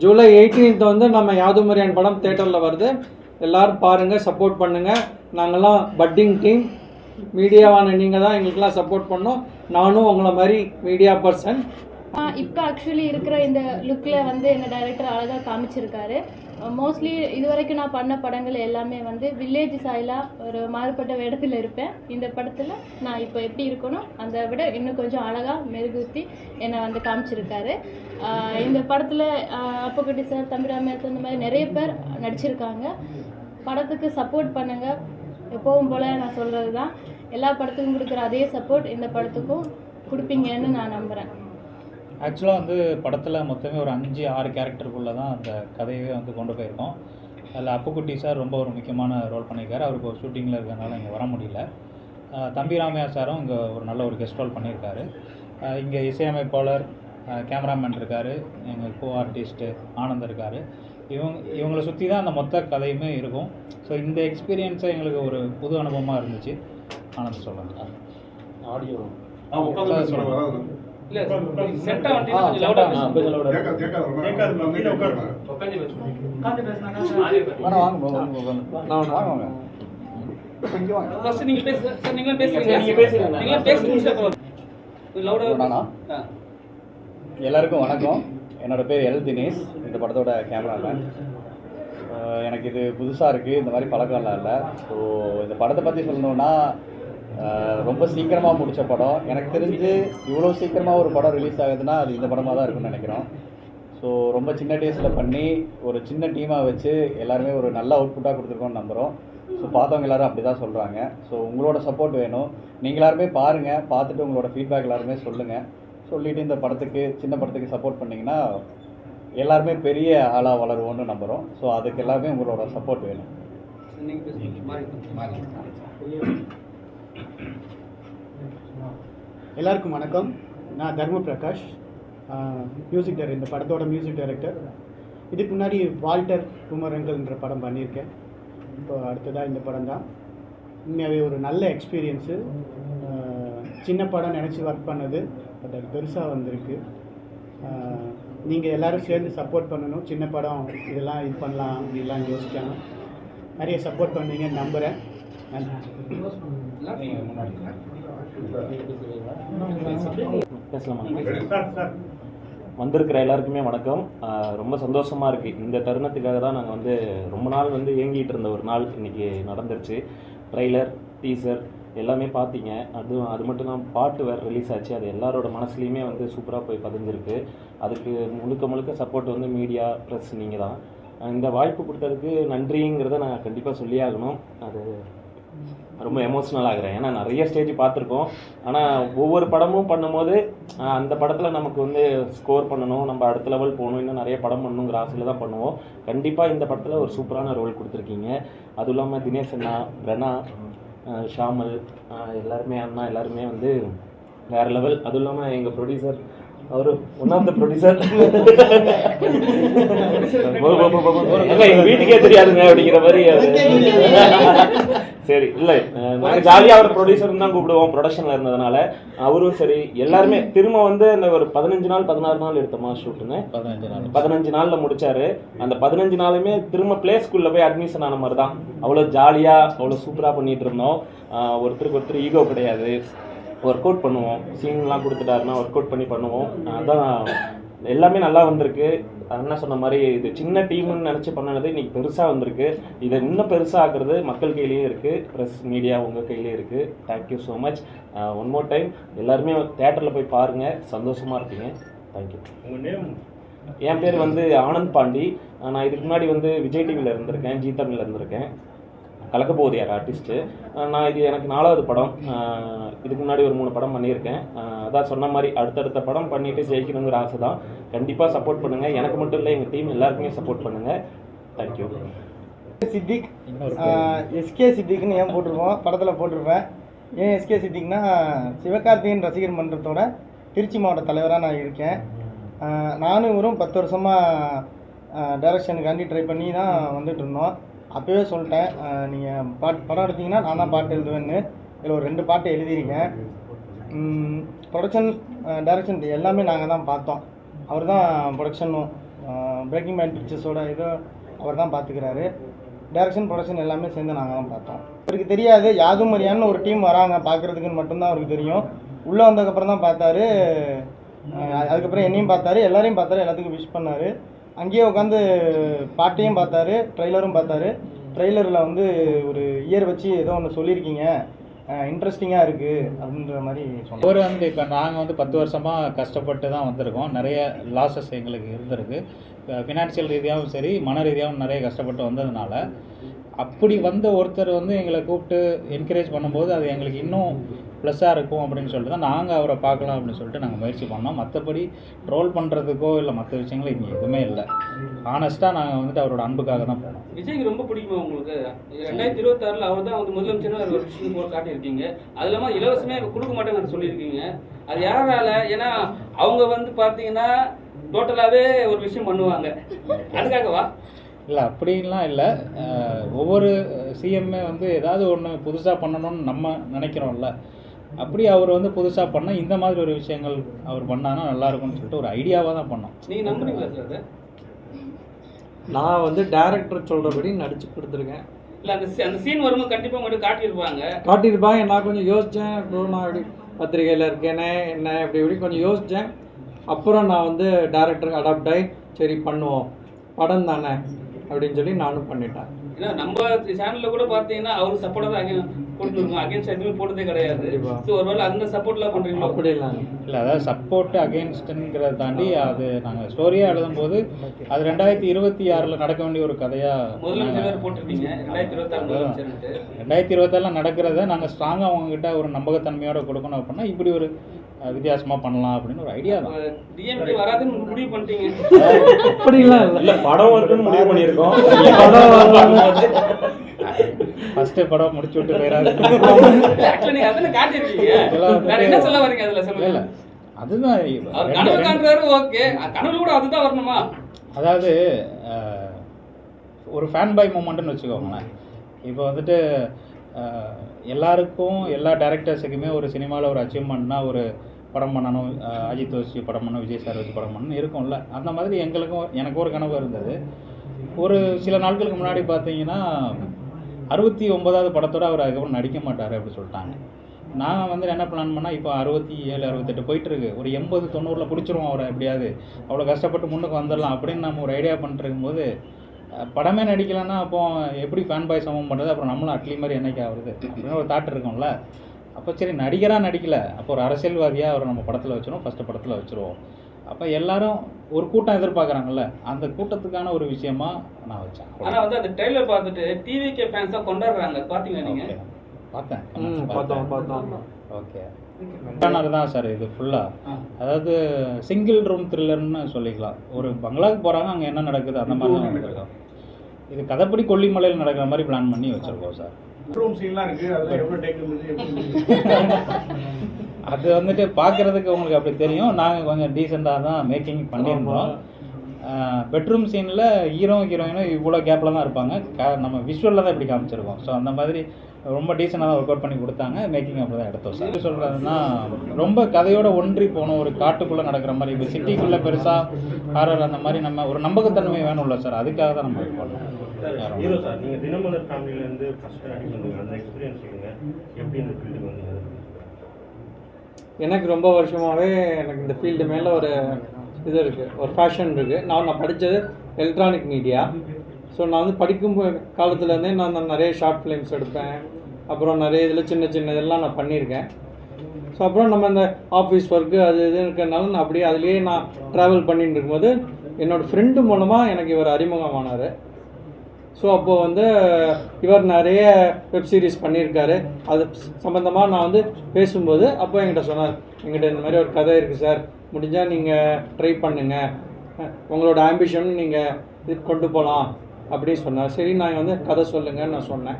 July 18th வந்து நம்ம யாதுமரியான் படம் தேட்டரில் வருது. எல்லாரும் பாருங்கள் சப்போர்ட் பண்ணுங்கள் நாங்கள்லாம் பட்டிங் டீம் மீடியாவான நீங்கள் தான் எங்களுக்கெல்லாம் சப்போர்ட் பண்ணோம் நானும் உங்களை மாதிரி மீடியா பர்சன் இப்போ ஆக்சுவலி இருக்கிற இந்த லுக்கில் வந்து எங்கள் டைரக்டர் அழகாக காமிச்சிருக்காரு. மோஸ்ட்லி இது வரைக்கும் நான் பண்ண படங்கள் எல்லாமே வந்து வில்லேஜ் சாயிலாக ஒரு மாறுபட்ட இடத்துல இருப்பேன். இந்த படத்தில் நான் இப்போ எப்படி இருக்கணும் அதை விட இன்னும் கொஞ்சம் அழகாக மெருகூத்தி என்னை வந்து காமிச்சிருக்காரு. இந்த படத்தில் அப்பக்குட்டி சார் தம்பிராமேத் இந்த மாதிரி நிறைய பேர் நடிச்சிருக்காங்க. படத்துக்கு சப்போர்ட் பண்ணுங்கள் எப்பவும் போல் நான் சொல்கிறது தான் எல்லா படத்துக்கும் கொடுக்குற அதே சப்போர்ட் இந்த படத்துக்கும் கொடுப்பீங்கன்னு நான் நம்புகிறேன் ஆக்சுவலாக வந்து படத்தில் மொத்தமே ஒரு அஞ்சு ஆறு கேரக்டருக்குள்ளே தான் அந்த கதையவே வந்து கொண்டு போயிருக்கோம். அதில் அப்புக்குட்டி சார் ரொம்ப ஒரு முக்கியமான ரோல் பண்ணியிருக்காரு. அவருக்கு ஒரு ஷூட்டிங்கில் இருக்கிறதுனால இங்கே வர முடியல. தம்பி ராமையா சாரும் இங்கே ஒரு நல்ல ஒரு கெஸ்ட் ரோல் பண்ணியிருக்காரு. இங்கே இசையமைப்பாளர் கேமராமேன் இருக்கார். எங்கள் கோ ஆர்டிஸ்ட்டு ஆனந்த் இருக்கார். இவங்க இவங்களை சுற்றி தான் அந்த மொத்த கதையுமே இருக்கும். ஸோ இந்த எக்ஸ்பீரியன்ஸை எங்களுக்கு ஒரு புது அனுபவமாக இருந்துச்சு. ஆனந்த் சொல்லுங்க. ஆடியோ இல்ல எல்லாருக்கும் வணக்கம். என்னோட பேர் எல் தினேஷ். இந்த படத்தோட கேமராமேன் எனக்கு இது புதுசாக இருக்குது இந்த மாதிரி பழக்கம்லாம் இல்லை. ஸோ இந்த படத்தை பற்றி சொல்லணுன்னா ரொம்ப சீக்கிரமாக முடித்த படம். எனக்கு தெரிஞ்சு இவ்வளோ சீக்கிரமாக ஒரு படம் ரிலீஸ் ஆகுதுன்னா அது இந்த படமாக தான் இருக்கும்னு நினைக்கிறோம். ஸோ ரொம்ப சின்ன டேஸில் பண்ணி ஒரு சின்ன டீமாக வச்சு எல்லாருமே ஒரு நல்ல அவுட்புட்டாக கொடுத்துருக்கோம்னு நம்புகிறோம் ஸோ பார்த்தவங்க எல்லாரும் அப்படி தான் சொல்கிறாங்க ஸோ உங்களோட சப்போர்ட் வேணும். நீங்கள் எல்லாருமே பாருங்கள் பார்த்துட்டு உங்களோட ஃபீட்பேக் எல்லாருமே சொல்லுங்கள் சொல்லிவிட்டு இந்த படத்துக்கு சின்ன படத்துக்கு சப்போர்ட் பண்ணிங்கன்னா எல்லாருமே பெரிய ஆளாக வளருவோன்னு நம்புகிறோம் ஸோ அதுக்கு எல்லாமே உங்களோட சப்போர்ட் வேணும். எல்லாருக்கும் வணக்கம். நான் தர்ம பிரகாஷ் மியூசிக் டைரக்டர் இந்த படத்தோட மியூசிக் டைரக்டர் இதுக்கு முன்னாடி வால்டர் குமரங்கள்ன்ற படம் பண்ணியிருக்கேன். இப்போ அடுத்ததாக இந்த படம் தான் உண்மையாகவே ஒரு நல்ல எக்ஸ்பீரியன்ஸு சின்ன படம் நினச்சி ஒர்க் பண்ணது பட் அது பெருசாக வந்திருக்கு. நீங்கள் எல்லோரும் சேர்ந்து சப்போர்ட் பண்ணணும். சின்ன படம் இதெல்லாம் இது பண்ணலாம் அப்படிலாம் யோசிக்காமல் நிறைய சப்போர்ட் பண்ணுவீங்கன்னு நம்புகிறேன் நன்றி. வந்திருக்கிற எல்லாருக்குமே வணக்கம். ரொம்ப சந்தோஷமாக இருக்குது இந்த தருணத்துக்காக தான் நாங்கள் வந்து ரொம்ப நாள் வந்து ஏங்கிட்டு இருந்த ஒரு நாள் இன்னைக்கு நடந்துருச்சு. ட்ரைலர் டீசர் எல்லாமே பார்த்தீங்க. அது அது மட்டும் தான் பாட்டு வேறு ரிலீஸ் ஆச்சு. அது எல்லாரோட மனசுலையுமே வந்து சூப்பராக போய் பதிஞ்சிருக்கு. அதுக்கு முழுக்க முழுக்க சப்போர்ட் வந்து மீடியா ப்ரெஸ் நீங்கள் தான் இந்த வாய்ப்பு கொடுத்ததுக்கு நன்றிங்கிறத நான் கண்டிப்பாக சொல்லியாகணும் அது ரொம்ப எமோஷ்னல் ஆகுறேன் ஏன்னா நிறைய ஸ்டேஜ் பார்த்துருக்கோம். ஆனால் ஒவ்வொரு படமும் பண்ணும்போது அந்த படத்தில் நமக்கு வந்து ஸ்கோர் பண்ணணும் நம்ம அடுத்த லெவல் போகணும் இன்னும் நிறைய படம் பண்ணணுங்கிற ஆசையில் தான் பண்ணுவோம். கண்டிப்பாக இந்த படத்தில் ஒரு சூப்பரான ரோல் கொடுத்துருக்கீங்க. அதுவும் இல்லாமல் தினேஷ் அண்ணா பிரணா ஷாமல் எல்லாருமே அண்ணா எல்லாருமே வந்து வேறு லெவல் அதுவும் இல்லாமல் எங்கள் ப்ரொடியூசர் அவர் ஒன் ஆஃப் த ப்ரொடியூசர் எங்கள் வீட்டுக்கே தெரியாதுங்க அப்படிங்கிற மாதிரி சரி இல்லை. நாங்கள் ஜாலியாக அவர் ப்ரொடியூசர் தான் கூப்பிடுவோம். ப்ரொடக்ஷனில் இருந்ததுனால அவரும் சரி எல்லாருமே திரும்ப வந்து அந்த ஒரு பதினஞ்சு நாள் பதினாறு நாள் எடுத்தோமா ஷூட்டுன்னு பதினஞ்சு நாள். பதினஞ்சு நாளில் முடிச்சாரு. அந்த பதினஞ்சு நாளுமே திரும்ப ப்ளே ஸ்கூலில் போய் அட்மிஷன் ஆன மாதிரி தான் அவ்வளோ ஜாலியாக அவ்வளோ சூப்பராக பண்ணிட்டு இருந்தோம். ஒருத்தருக்கு ஒருத்தர் ஈகோ கிடையாது. ஒர்க் அவுட் பண்ணுவோம். சீன்லாம் கொடுத்துட்டாருன்னா ஒர்க் அவுட் பண்ணி பண்ணுவோம். அதான் எல்லாமே நல்லா வந்திருக்கு. அண்ணா சொன்ன மாதிரி இது சின்ன டீம்னு நினச்சி பண்ணது இன்னைக்கு பெருசாக வந்திருக்கு. இதை இன்னும் பெருசாக ஆக்குறது மக்கள் கையிலேயே இருக்குது ப்ரெஸ் மீடியா உங்கள் கையிலே இருக்குது thank you so much one more time எல்லாருமே தேட்டரில் போய் பாருங்கள் சந்தோஷமாக இருப்பீங்க. தேங்க்யூ என் பேர் வந்து ஆனந்த் பாண்டி. நான் இதுக்கு முன்னாடி வந்து விஜய் டிவியில் இருந்திருக்கேன். ஜீ தமிழில் இருந்திருக்கேன். கலக்க போகுது யார் ஆர்டிஸ்ட்டு நான் இது எனக்கு நாலாவது படம். இதுக்கு முன்னாடி ஒரு மூணு படம் பண்ணியிருக்கேன். அதான் சொன்ன மாதிரி அடுத்தடுத்த படம் பண்ணிட்டு ஜெயிக்கணுங்கிற ஆசை தான் கண்டிப்பாக சப்போர்ட் பண்ணுங்கள் எனக்கு மட்டும் இல்லை எங்கள் டீம் எல்லாருக்குமே சப்போர்ட் பண்ணுங்கள் தேங்க்யூ சித்திக் எஸ்கே சித்திக்னு ஏன் போட்டிருப்போம் படத்தில் போட்டிருப்பேன். ஏன் எஸ்கே சித்திக்னா சிவகார்த்திகேயன் ரசிகர் மன்றத்தோட திருச்சி மாவட்ட தலைவராக நான் இருக்கேன். நானும் இவரும் பத்து வருஷமாக டைரக்ஷனுக்காண்டி ட்ரை பண்ணி தான் வந்துட்டு இருந்தோம். அப்போவே சொல்லிட்டேன் நீங்கள் பாட் படம் எடுத்தீங்கன்னா நான் தான் பாட்டு எழுதுவேன்னு. இதில் ஒரு ரெண்டு பாட்டு எழுதியிருக்கேன் ப்ரொடக்ஷன் டைரக்ஷன் எல்லாமே நாங்கள் தான் பார்த்தோம். அவர் தான் ப்ரொடக்ஷனும் பிரேக்கிங் பேண்ட் பிக்சர்ஸோட இதோ அவர் தான் பார்த்துக்கிறாரு. டைரக்ஷன் ப்ரொடக்ஷன் எல்லாமே சேர்ந்து நாங்கள் தான் பார்த்தோம். அவருக்கு தெரியாது யாதும் மரியான்னு ஒரு டீம் வராங்க பார்க்குறதுக்குன்னு மட்டும்தான் அவருக்கு தெரியும். உள்ளே வந்ததுக்கப்புறம் தான் பார்த்தாரு. அதுக்கப்புறம் என்னையும் பார்த்தாரு எல்லாரையும் பார்த்தாரு எல்லாத்துக்கும் விஷ் பண்ணார். அங்கேயே உட்காந்து பாட்டையும் பார்த்தாரு ட்ரெய்லரும் பார்த்தாரு. ட்ரெய்லரில் வந்து ஒரு இயர் வச்சு ஏதோ ஒன்று சொல்லியிருக்கீங்க. இன்ட்ரெஸ்டிங்காக இருக்குது அப்படின்ற மாதிரி சொன்னார் அவர் வந்து இப்போ நாங்கள் வந்து பத்து வருஷமாக கஷ்டப்பட்டு தான் வந்திருக்கோம். நிறைய லாஸஸ் எங்களுக்கு இருந்திருக்கு. ஃபினான்ஷியல் ரீதியாகவும் சரி மன ரீதியாகவும் நிறைய கஷ்டப்பட்டு வந்ததுனால அப்படி வந்த ஒருத்தர் வந்து எங்களை கூப்பிட்டு என்கரேஜ் பண்ணும்போது அது எங்களுக்கு இன்னும் ப்ளஸ்ஸாக இருக்கும் அப்படின்னு சொல்லிட்டு தான் நாங்கள் அவரை பார்க்கலாம் அப்படின்னு சொல்லிட்டு நாங்கள் முயற்சி பண்ணோம். மற்றபடி ட்ரோல் பண்ணுறதுக்கோ இல்லை மற்ற விஷயங்களும் இங்கே எதுவுமே இல்லை. ஆனஸ்ட்டாக நாங்கள் வந்துட்டு அவரோட அன்புக்காக தான் போனோம். விஜய்க்கு ரொம்ப பிடிக்குமா உங்களுக்கு? ரெண்டாயிரத்தி இருபத்தாறில் அவர் தான் வந்து முதலமைச்சர் ஒரு விஷயம் போல் காட்டியிருக்கீங்க. அது இல்லாமல் இலவசமே கொடுக்க மாட்டேன்னு சொல்லியிருக்கீங்க. அது யாரால? ஏன்னா அவங்க வந்து பார்த்தீங்கன்னா டோட்டலாகவே ஒரு விஷயம் பண்ணுவாங்க. அதுக்காகவா? இல்லை அப்படின்லாம் இல்லை. ஒவ்வொரு சிஎம்ஏ வந்து ஏதாவது ஒன்று புதுசாக பண்ணணும்னு நம்ம நினைக்கிறோம்ல. அப்படி அவர் வந்து புதுசாக பண்ண இந்த மாதிரி ஒரு விஷயங்கள் அவர் பண்ணானா நல்லா இருக்கும்னு சொல்லிட்டு ஒரு ஐடியாவாக தான் பண்ணோம். நீங்க நம்புறீங்களா சார் நான் வந்து டேரக்டர் சொல்கிறபடி நடிச்சு கொடுத்துருக்கேன். இல்லை அந்த அந்த சீன் வரும்போது கண்டிப்பாக மட்டும் காட்டியிருப்பாங்க. காட்டியிருப்பாங்க. நான் கொஞ்சம் யோசித்தேன் நான் இப்படி பத்திரிகையில் இருக்கேனே என்ன இப்படி இப்படி கொஞ்சம் யோசித்தேன் அப்புறம் நான் வந்து டேரக்டருக்கு அடாப்ட் ஆகி சரி பண்ணுவோம். படம் தானே அப்படின்னு சொல்லி நானும் பண்ணிட்டேன். ஏன்னா நம்ம சேனல்ல கூட பார்த்தீங்கன்னா அவருக்கு சப்போர்ட்டாக அகே போட்டுருக்கோம் அகேன்ஸ்ட் எதுவுமே போட்டதே கிடையாது. ஸோ ஒருவேளை அந்த சப்போர்ட்லாம் பண்ணுறீங்களோ அப்படி இல்லை. இல்லை அதாவது சப்போர்ட் அகேன்ஸ்ட்டுங்கிறத தாண்டி அது நாங்கள் ஸ்டோரியாக எழுதும்போது அது ரெண்டாயிரத்தி இருபத்தி ஆறில் நடக்க வேண்டிய ஒரு கதையாக முதலமைச்சர் போட்டிருக்கீங்க ரெண்டாயிரத்தி இருபத்தாறு ரெண்டாயிரத்தி இருபத்தாறில் நடக்கிறத நாங்கள் ஸ்ட்ராங்காக அவங்ககிட்ட ஒரு நம்பகத்தன்மையோட கொடுக்கணும் அப்படின்னா இப்படி ஒரு வித்தியாசமாக பண்ணலாம் அப்படின்னு ஒரு ஐடியா தான். டிஎம்கே வராதுன்னு முடிவு பண்ணிட்டீங்க. அப்படிலாம் இல்லை. இல்ல படம் வருதுன்னு முடிவு பண்ணியிருக்கோம். ஃபஸ்ட்டு படம் முடிச்சு விட்டு போயிடாது ஆக்சுவலி காட்டியிருக்கீங்க. வேற என்ன சொல்ல வரீங்க அதுல இல்லை சொல்லுங்க. இல்லை அதுதான் கனவு காண்றாரு ஓகே. கனவுல கூட அதுதான் வரணுமா? அதாவது ஒரு ஃபேன் பை மூமெண்ட்னு வச்சுக்கோங்களேன். இப்போ வந்துட்டு எல்லாருக்கும் எல்லா டேரக்டர்ஸுக்குமே ஒரு சினிமாவில் ஒரு அச்சீவ்மெண்ட்னா ஒரு படம் பண்ணணும் அஜித் வச்சு படம் பண்ணணும் விஜய் சார் வச்சு படம் பண்ணணும் இருக்கும்ல. அந்த மாதிரி எங்களுக்கும் எனக்கு ஒரு கனவு இருந்தது. ஒரு சில நாட்களுக்கு முன்னாடி பார்த்தீங்கன்னா அறுபத்தி ஒன்பதாவது படத்தோட அவர் அதுக்கப்புறம் நடிக்க மாட்டார் அப்படி சொல்லிட்டாங்க. நான் வந்து என்ன பிளான் பண்ணால் இப்போ அறுபத்தி ஏழு அறுபத்தெட்டு போயிட்டுருக்கு. ஒரு எண்பது தொண்ணூறில் பிடிச்சிருவோம் அவரை எப்படியாவது. அவ்வளோ கஷ்டப்பட்டு முன்னுக்கு வந்துடலாம் அப்படின்னு நம்ம ஒரு ஐடியா பண்ணிட்டு இருக்கும்போது படமே நடிக்கலைன்னா அப்போ எப்படி ஃபேன் பாய் சமம் பண்ணுறது அப்புறம் நம்மளும் அட்லி மாதிரி என்னைக்கு ஆகுது அப்படின்னு ஒரு தாட் இருக்கும்ல. அப்போ சரி நடிகராக நடிக்கல. அப்போ ஒரு அரசியல்வாதியாக அவரை நம்ம படத்தில் வச்சிருவோம். ஃபஸ்ட்டு படத்தில் வச்சுருவோம். அப்போ எல்லாரும் ஒரு கூட்டம் எதிர்பார்க்குறாங்கல்ல. அந்த கூட்டத்துக்கான ஒரு விஷயமா நான் வச்சேன். ஆனா வந்து அந்த ட்ரெய்லர் பார்த்துட்டு டிவிகே ஃபேன்ஸா கொண்டாடுறாங்க. பாத்தீங்களா நீங்க? Okay. பார்த்தேன். ம் பார்த்தோம் பார்த்தோம். ஓகே தான் சார் இது ஃபுல்லாக அதாவது சிங்கிள் ரூம் த்ரில்லர்னு சொல்லிக்கலாம். ஒரு பங்களாவுக்கு போகிறாங்க அங்கே என்ன நடக்குது அந்த மாதிரி தான் வந்திருக்கோம் இது கதைப்படி கொல்லிமலையில் நடக்கிற மாதிரி பிளான் பண்ணி வச்சுருக்கோம் சார். அது வந்துட்டு பார்க்குறதுக்கு உங்களுக்கு அப்படி தெரியும். நாங்கள் கொஞ்சம் டீசெண்டாக தான் மேக்கிங் பண்ணியிருந்தோம். பெட்ரூம் சீனில் ஹீரோ ஹீரோயினும் இவ்வளோ கேப்பில் தான் இருப்பாங்க. க- நம்ம விஷுவலில் தான் இப்படி காமிச்சிருக்கோம். ஸோ அந்த மாதிரி ரொம்ப டீசெண்டாக தான் ஒர்க் அவுட் பண்ணி கொடுத்தாங்க. மேக்கிங் அப்படி தான் எடுத்தோம் சார் சொல்கிறதுனா ரொம்ப கதையோட ஒன்றி போகணும் ஒரு காட்டுக்குள்ளே நடக்கிற மாதிரி இப்போ சிட்டிக்குள்ளே பெருசாக ஹாரர் அந்த மாதிரி நம்ம ஒரு நம்பகத்தன்மை வேணும்ல சார் அதுக்காக தான் நம்ம இது பண்ணோம். வேற ஒண்ணும் ஹீரோ இல்ல. சார் நீங்கள் தினமலர் ஃபேமிலியிலேருந்து ஃபஸ்ட்டு நடிக்க வந்தீங்க அந்த எக்ஸ்பீரியன்ஸ் சொல்லுங்க. எப்படி இந்த ஃபீல்டுக்கு வந்தீங்க? எனக்கு ரொம்ப வருஷமாகவே எனக்கு இந்த ஃபீல்டு மேலே ஒரு இது இருக்குது ஒரு ஃபேஷன் இருக்குது நான் நான் படித்தது எலக்ட்ரானிக் மீடியா ஸோ நான் வந்து படிக்கும் காலத்துலேருந்தே நான் நான் நிறைய ஷார்ட் ஃபிலிம்ஸ் எடுப்பேன். அப்புறம் நிறைய இதில் சின்ன சின்ன இதெல்லாம் நான் பண்ணியிருக்கேன். ஸோ அப்புறம் நம்ம இந்த ஆஃபீஸ் ஒர்க்கு அது இது இருக்கிறதுனால நான் அப்படியே அதுலேயே நான் ட்ராவல் பண்ணிட்டு இருக்கும்போது என்னோடய ஃப்ரெண்டு மூலமாக எனக்கு இவர் அறிமுகமானார். ஸோ அப்போது வந்து இவர் நிறைய வெப் சீரிஸ் பண்ணியிருக்காரு. அது சம்மந்தமாக நான் வந்து பேசும்போது அப்போ என்கிட்ட சொன்னார். என்கிட்ட இந்த மாதிரி ஒரு கதை இருக்குது சார். முடிஞ்சால் நீங்கள் ட்ரை பண்ணுங்கள் உங்களோட ஆம்பிஷன் நீங்கள் இது கொண்டு போகலாம் அப்படின்னு சொன்னார். சரி நான் வந்து கதை சொல்லுங்கன்னு நான் சொன்னேன்.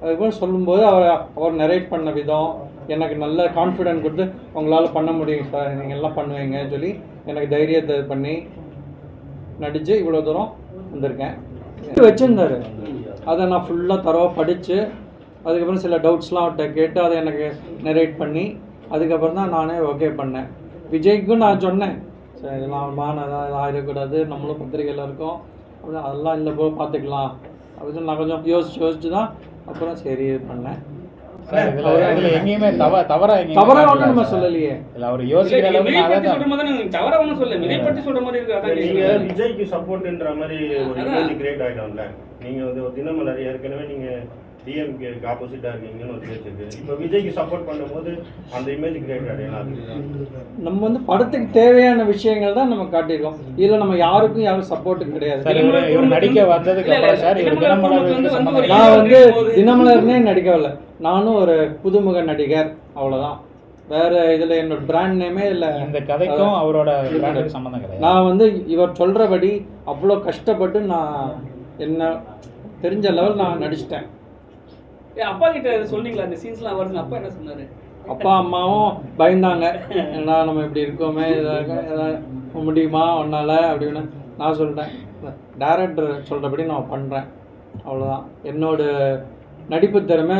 அதுக்கப்புறம் சொல்லும்போது அவர் அவர் நரேட் பண்ண விதம் எனக்கு நல்ல கான்ஃபிடென்ட் கொடுத்து உங்களால் பண்ண முடியும் சார் நீங்கள் எல்லாம் பண்ணுவீங்கன்னு சொல்லி எனக்கு தைரியத்தை பண்ணி நடித்து இவ்வளோ தூரம் வந்திருக்கேன். வச்சுருந்தாரு. அதை நான் ஃபுல்லாக தரவாக படித்து அதுக்கப்புறம் சில டவுட்ஸ்லாம் அவர்கிட்ட கேட்டு அதை எனக்கு நரேட் பண்ணி அதுக்கப்புறம் தான் நானே ஓகே பண்ணேன். விஜய்க்கும் நான் சொன்னேன். சரி இதெல்லாம் மான இதெல்லாம் ஆயிடக்கூடாது நம்மளும் பத்திரிக்கையில் இருக்கோம். அப்படி அதெல்லாம் இல்லை போ பார்த்துக்கலாம். அப்படின்னு நான் கொஞ்சம் யோசிச்சு யோசிச்சு தான் அப்புறம் சரி இது பண்ணேன் எங்கேயுமே தவ தவறா நம்ம. சொல்லலையே. இல்ல அவர் யோசிக்கிற அளவுக்கு சொல்ற மாதிரி தவறா சொல்லல. மிகைப்படுத்தி சொல்ற மாதிரி இருக்கு நீங்க. விஜய்க்கு சப்போர்ட்ன்ற மாதிரி ஒரு கிரியேட் ஆயிடும்ல நீங்க வந்து ஒரு தினமலர் ஏற்கனவே நீங்க டிஎம்கேக்கு ஆப்போசிட்டா இருக்கீங்கன்னு ஒரு பேச்சு இப்போ விஜய்க்கு சப்போர்ட் பண்ணும்போது அந்த இமேஜ் கிரியேட் அது நம்ம வந்து படத்துக்கு தேவையான விஷயங்கள் தான் நம்ம காட்டியிருக்கோம். இதில் நம்ம யாருக்கும் யாரும் சப்போர்ட்டு கிடையாது. நடிக்க வந்ததுக்கு அப்புறம் சார். நான் வந்து தினமலர்னே நடிக்கவில்லை. நானும் ஒரு புதுமுக நடிகர் அவ்வளோதான் வேற இதில் என்னோட பிராண்ட் நேமே இல்லை. இந்த கதைக்கும் அவரோட பிராண்டுக்கு சம்பந்தம் கிடையாது. நான் வந்து இவர் சொல்கிறபடி அவ்வளோ கஷ்டப்பட்டு நான் என்ன தெரிஞ்ச லெவல் நான் நடிச்சிட்டேன். அப்பா கிட்ட சொன்னீங்களா இந்த சீன்ஸ்லாம் வருதுன்னு அப்பா என்ன சொன்னாரு? அப்பா அம்மாவும் பயந்தாங்க. ஏன்னா நம்ம இப்படி இருக்கோமே? இதாக ஏதாவது முடியுமா ஒன்னால? அப்படின்னு நான் சொல்லிட்டேன். டேரக்டர் சொல்கிறபடி நான் பண்ணுறேன் அவ்வளோதான் என்னோட நடிப்பு திறமை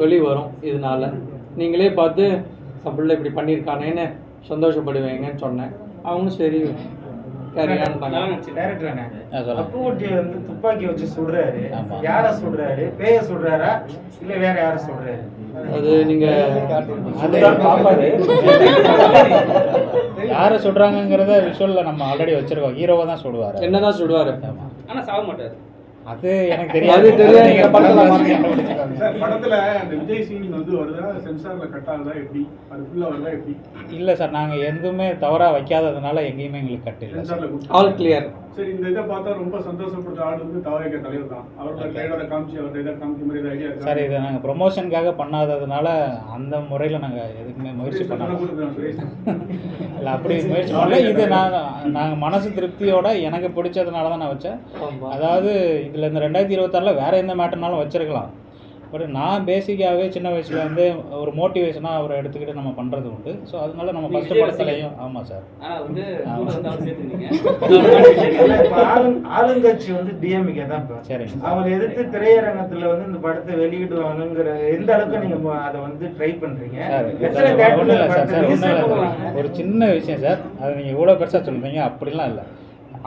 வெளி வரும் இதனால. நீங்களே பார்த்து சப்பிள்ள இப்படி பண்ணியிருக்கானேன்னு சந்தோஷப்படுவீங்கன்னு சொன்னேன். அவங்களும் சரி வந்து துப்பாக்கி வச்சு சுடுறாரு. யார சுடுறாரு? பேய சுடுறாரா? இல்ல வேற யார சுடுறாரு? அது பாப்பாரு. யாரை சுடுறாங்கங்கிறத விஷுவல்ல நம்ம ஆல்ரெடி வச்சிருக்கோம். ஹீரோவை தான் சுடுவாரு. என்னதான் சுடுவார். ஆனா சாக மாட்டாரு. அது எனக்கு தெரியாது. படத்துல அந்த விஜய் சீன் வந்து வருதா சென்சார்ல கட் ஆகுதா எப்படி? அது ஃபுல்லா வருதா எப்படி? இல்ல சார் நாங்க எதுவுமே தவறா வைக்காததுனால எங்கேயுமே எங்களுக்கு கட்டு இல்லை ஆல் கிளியர் சரி இந்த இதை பார்த்தா ரொம்ப சந்தோஷப்படுற ஆள் வந்து தாவக தலைவர் தான். அவரோட கையோட காமிச்சு அவரோட இதை காமிக்க மாதிரி ஐடியா சார் இதை நாங்க ப்ரொமோஷனுக்காக பண்ணாததுனால அந்த முறையில நாங்க எதுக்குமே முயற்சி பண்ணல. இல்ல அப்படி முயற்சி பண்ணல. இது நான் நாங்க மனசு திருப்தியோட எனக்கு பிடிச்சதுனால தான் நான் வச்சேன். அதாவது இதுல இந்த ரெண்டாயிரத்தி இருபத்தாறுல வேற எந்த மேட்டர்னாலும் வச்சிருக்கலாம். பட் நான் பேசிக்காகவே சின்ன வயசுல வந்து ஒரு மோட்டிவேஷனாக அவரை எடுத்துக்கிட்டு நம்ம பண்றது உண்டு. ஸோ அதனால நம்ம ஃபர்ஸ்ட் படத்துலையும் ஆமா சார். அவர் ஆளுங்கட்சி வந்து டிஎம்கே தான் சரிங்க. அவங்க எதிர்த்து திரையரங்கத்துல வந்து இந்த படத்தை வெளியிடுவாங்கங்கிற எந்த அளவுக்கு நீங்க ம- அதை வந்து ட்ரை பண்றீங்க? சார் ஒன்றும் இல்லை சார். சார் ஒன்றும் இல்லை? சார். ஒரு சின்ன விஷயம் சார். அது நீங்கள் இவ்வளோ பெருசாக சொல்லுறீங்க அப்படிலாம் இல்லை.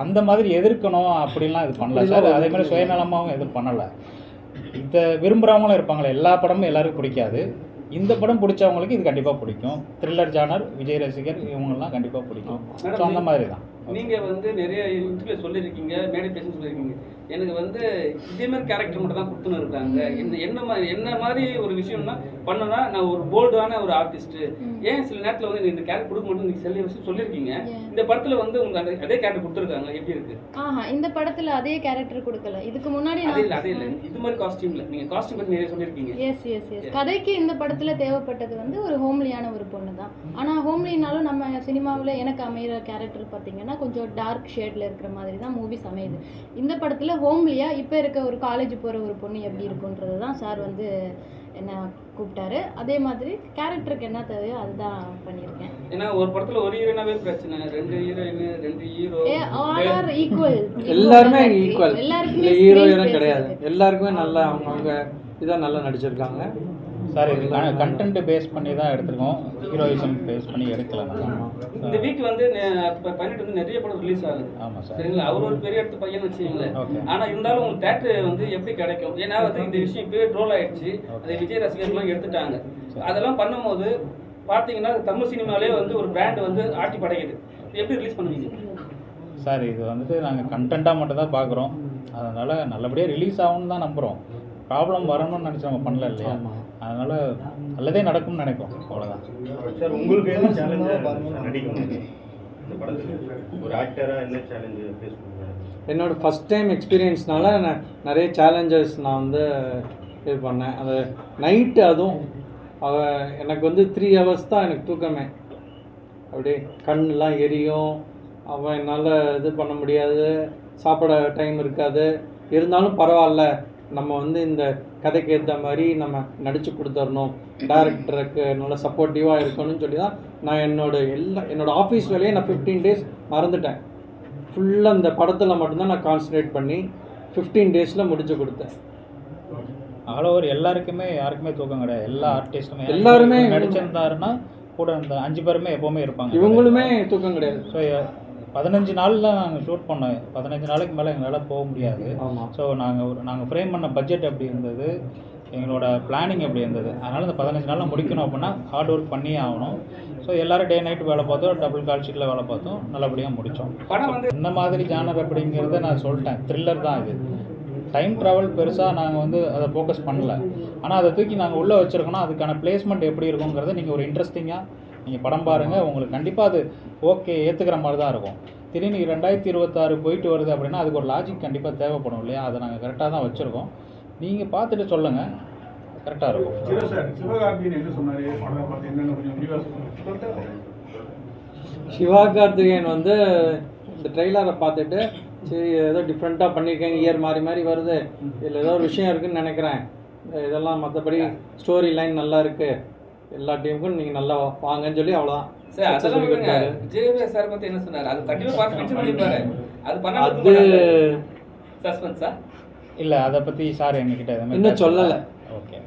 அந்த மாதிரி எதிர்க்கணும் அப்படிலாம் இது பண்ணல சார். அதே மாதிரி சுயநலமாகவும் எதுவும் பண்ணலை. இதை விரும்புகிறவங்களும் இருப்பாங்களே எல்லா படமும் எல்லாருக்கும் பிடிக்காது. இந்த படம் பிடிச்சவங்களுக்கு இது கண்டிப்பாக பிடிக்கும். த்ரில்லர் ஜானர் விஜய் ரசிகர் இவங்கெல்லாம் கண்டிப்பாக பிடிக்கும். ஸோ அந்த மாதிரி தான் நீங்க வந்து நிறைய இன்டர்வியூ சொல்லியிருக்கீங்க மேடை பேச சொல்லியிருக்கீங்க. எனக்கு வந்து இதே மாதிரி கேரக்டர் மட்டும் தான் கொடுத்துன்னு இருக்காங்க. என்ன என்ன மாதிரி என்ன மாதிரி ஒரு விஷயம்னா பண்ணனா நான் ஒரு போல்டான ஒரு ஆர்டிஸ்ட் ஏன் சில நேரத்துல வந்து இந்த கேரக்டர் கொடுக்க மாட்டேன்னு நீங்க சில விஷயம் சொல்லியிருக்கீங்க. இந்த படத்துல வந்து உங்க அந்த அதே கேரக்டர் கொடுத்துருக்காங்க. எப்படி இருக்கு? ஆஹா இந்த படத்துல அதே கேரக்டர் கொடுக்கல. இதுக்கு முன்னாடி அதே இல்ல அதே இல்ல. இது மாதிரி காஸ்டியூம்ல நீங்க காஸ்டியூம் பத்தி நிறைய சொல்லியிருக்கீங்க. எஸ் எஸ் எஸ் கதைக்கு இந்த படத்துல தேவைப்பட்டது வந்து ஒரு ஹோம்லியான ஒரு பொண்ணு தான் ஆனா ஹோம்லினாலும் நம்ம சினிமாவில் எனக்கு அமைகிற கேரக்டர் பார்த்தீங்கன்னா கொஞ்சம் டார்க் ஷேட்ல இருக்கிற மாதிரி தான் மூவிஸ் அமையுது இந்த படத்துல ஹோம்லியா இப்போ இருக்க ஒரு காலேஜ் போற ஒரு பொண்ணு எப்படி இருக்குன்றது தான் சார் வந்து என்ன கூப்பிட்டாரு. அதே மாதிரி கேரக்டருக்கு என்ன தேவையோ அதுதான் பண்ணியிருக்கேன். ஏன்னா ஒரு படத்துல ஒரு ஹீரோனாவே பிரச்சனை ரெண்டு ஹீரோயின் ரெண்டு hero hey all are equal எல்லாருமே ஈக்குவல் எல்லாருக்குமே ஹீரோ கிடையாது. எல்லாருக்குமே நல்லா அவங்கவுங்க இதாக நல்லா நடிச்சிருக்காங்க. சார் இது கண்டென்ட் பேஸ் பண்ணி தான் எடுத்திருக்கோம். ஹீரோயிசம் பேஸ் பண்ணி எடுக்கல. நம்ம. இந்த வீக் வந்து நெ- ப- பண்ணிட்டு வந்து நிறைய படம் ரிலீஸ் ஆகுது. ஆமாம் சார். சரிங்களா? அவர் ஒரு பெரிய இடத்து பையன் வச்சுங்களேன் Okay. ஆனா இருந்தாலும் உங்களுக்கு தேட்டர் வந்து எப்படி கிடைக்கும்? ஏன்னா வந்து இந்த விஷயம் இப்பவே ட்ரோல் ஆயிடுச்சு. அதை விஜய் ரசிகர்லாம் எடுத்துட்டாங்க. அதெல்லாம் பண்ணும்போது பாத்தீங்கன்னா தமிழ் சினிமாலே வந்து ஒரு பிராண்ட் வந்து ஆட்டி படைக்குது. இது எப்படி ரிலீஸ் பண்ணுவீங்க? சார் இது வந்துட்டு நாங்கள் கண்டென்ட்டாக மட்டும் தான் பார்க்குறோம் அதனால் நல்லபடியாக ரிலீஸ் ஆகும்னு தான் நம்புகிறோம் ப்ராப்ளம் வரணும்னு நினச்சி நம்ம பண்ணல இல்லையா? அதனால் நல்லதே நடக்கும்னு நினைப்போம். அவ்வளோதான் சார் உங்களுக்கு என்ன சேலஞ்ச் நடிக்கும் இந்த படத்துல. ஒரு ஆக்டரா என்ன சேலஞ்ச் ஃபேஸ் பண்ணுறாங்க என்னோட ஃபஸ்ட் டைம் எக்ஸ்பீரியன்ஸ்னால நான் நிறைய சேலஞ்சஸ் நான் வந்து இது பண்ணேன். அது நைட்டு அதுவும். அவ எனக்கு வந்து த்ரீ ஹவர்ஸ் தான் எனக்கு தூக்கமே. அப்படியே கண்ணெலாம் எரியும். அவன் என்னால் இது பண்ண முடியாது. சாப்பிட டைம் இருக்காது. இருந்தாலும் பரவாயில்ல. நம்ம வந்து இந்த கதைக்கு ஏற்ற மாதிரி நம்ம நடித்து கொடுத்துடணும் டேரக்டருக்கு நல்ல சப்போர்ட்டிவாக இருக்கணும்னு சொல்லி தான் நான் என்னோட எல்லா என்னோட ஆஃபீஸ் வேலையை நான் ஃபிஃப்டீன் டேஸ் மறந்துட்டேன். ஃபுல்லாக இந்த படத்தில் மட்டும்தான் நான் கான்சன்ட்ரேட் பண்ணி ஃபிஃப்டீன் டேஸில் முடிச்சு கொடுத்தேன். ஆல் ஓவர் எல்லாருக்குமே யாருக்குமே தூக்கம் கிடையாது. எல்லா ஆர்டிஸ்ட்டுமே எல்லாருமே நடிச்சிருந்தாருன்னா கூட இந்த அஞ்சு பேருமே எப்போவுமே இருப்பாங்க. இவங்களுமே தூக்கம் கிடையாது. ஸோ பதினஞ்சு நாளில் நாங்கள் ஷூட் பண்ணோம். பதினஞ்சு நாளைக்கு மேலே எங்களால் போக முடியாது. ஸோ நாங்கள் ஒரு நாங்கள் ஃப்ரேம் பண்ண பட்ஜெட் எப்படி இருந்தது? எங்களோட பிளானிங் எப்படி இருந்தது? அதனால் இந்த பதினஞ்சு நாளில் முடிக்கணும் அப்படின்னா ஹார்ட் ஒர்க் பண்ணியே ஆகணும். ஸோ எல்லாரும் டே நைட் வேலை பார்த்தோம். டபுள் கால் ஷீட்டில் வேலை பார்த்தோம். நல்லபடியாக முடித்தோம் படம் வந்து இந்த மாதிரி ஜானர் அப்படிங்கிறத நான் சொல்லிட்டேன். த்ரில்லர் தான் இது. டைம் ட்ராவல் பெருசாக நாங்கள் வந்து அதை ஃபோக்கஸ் பண்ணல. ஆனால் அதை தூக்கி நாங்கள் உள்ளே வச்சுருக்கோன்னா அதுக்கான பிளேஸ்மெண்ட் எப்படி இருக்குங்கிறத நீங்கள் ஒரு இன்ட்ரெஸ்டிங்காக நீங்கள் படம் பாருங்கள் உங்களுக்கு கண்டிப்பாக அது ஓகே ஏற்றுக்கிற மாதிரி தான் இருக்கும். திடீர்னு ரெண்டாயிரத்தி இருபத்தாறு போயிட்டு வருது அப்படின்னா அதுக்கு ஒரு லாஜிக் கண்டிப்பாக தேவைப்படும் இல்லையா? அதை நாங்கள் கரெக்டாக தான் வச்சுருக்கோம். நீங்கள் பார்த்துட்டு சொல்லுங்கள் கரெக்டாக இருக்கும். சிவகார்த்திகேயன் வந்து இந்த ட்ரெய்லரை பார்த்துட்டு சரி ஏதோ டிஃப்ரெண்ட்டாக பண்ணியிருக்கேங்க இயர் மாறி மாறி வருது. இதில் ஏதோ ஒரு விஷயம் இருக்குன்னு நினைக்கிறேன். இதெல்லாம் மற்றபடி ஸ்டோரி லைன் நல்லா இருக்கு. எல்லா டீமுக்கும் நீங்கள் நல்லா வாங்கன்னு சொல்லி அவ்வளோதான் சார் அதெல்லாம் விடுங்க. விஜய் சார் பத்தி என்ன சொன்னாரு? அது கண்டிப்பா பார்த்து மென்ஷன் பண்ணிருப்பாரு அது அது பண்ண சஸ்பென்ஸா? இல்லை அதை பற்றி சார் எங்ககிட்ட இன்னும் சொல்லலை. ஓகே.